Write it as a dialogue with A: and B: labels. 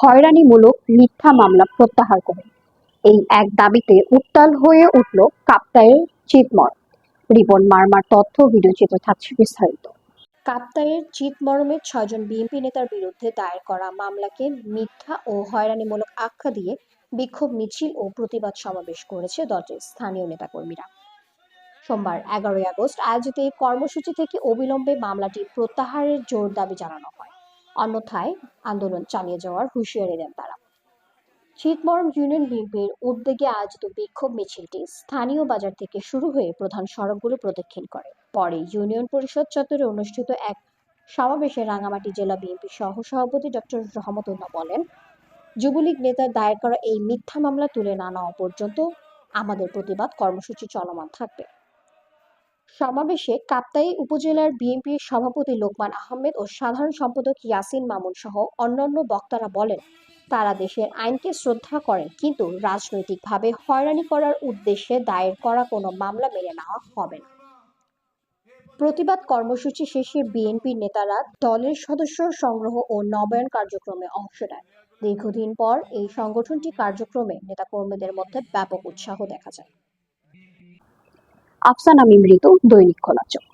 A: হয়রানিমূলক মিথ্যা মামলা প্রত্যাহার করে। এই এক দাবিতে উত্তাল হয়ে উঠল কাপ্তাইয়ের চিতমর রিপন মার্মার তথ্য ভিডিওচিত্র থাকছে বিস্তারিত। কাপ্তাইয়ের চিতমরমে ছয়জন বিএনপি নেতার বিরুদ্ধে দায়ের করা মামলাকে মিথ্যা ও হয়রানিমূলক আখ্যা দিয়ে বিক্ষোভ, মিছিল ও প্রতিবাদ সমাবেশ করেছে দলটির স্থানীয় নেতাকর্মীরা। সোমবার এগারোই আগস্ট আয়োজিত এই কর্মসূচি থেকে অবিলম্বে মামলাটি প্রত্যাহারের জোর দাবি জানানো অন্যথায় আন্দোলন চালিয়ে যাওয়ার হুঁশিয়ারি দেন তারা। শীতমরম ইউনিয়ন বিএনপির উদ্যোগে আয়োজিত বিক্ষোভ মিছিলটি স্থানীয় বাজার থেকে শুরু হয়ে প্রধান সড়কগুলো প্রদক্ষিণ করে। পরে ইউনিয়ন পরিষদ চত্বরে অনুষ্ঠিত এক সমাবেশে রাঙামাটি জেলা বিএনপি সহ সভাপতি ডক্টর রহমতুল্লাহ বলেন, যুবলীগ নেতার দায়ের করা এই মিথ্যা মামলা তুলে না নেওয়া পর্যন্ত আমাদের প্রতিবাদ কর্মসূচি চলমান থাকবে। সমাবেশে কাপ্তাই উপজেলার বিএনপির সভাপতি লোকমান আহমেদ ও সাধারণ সম্পাদক ইয়াসিন মামুন সহ অন্যান্য বক্তারা বলেন, তারা দেশের আইনকে শ্রদ্ধা করেন, কিন্তু রাজনৈতিকভাবে হয়রানি করার উদ্দেশ্যে দায়ের করা কোনো মামলা মেনে নেওয়া হবে না। প্রতিবাদ কর্মসূচি শেষে বিএনপির নেতারা দলের সদস্য সংগ্রহ ও নবায়ন কার্যক্রমে অংশ নেয় দীর্ঘদিন পর এই সংগঠনটি কার্যক্রমে নেতাকর্মীদের মধ্যে ব্যাপক উৎসাহ দেখা যায়। আফসানা মিমৃত দৈনিক খোলাচক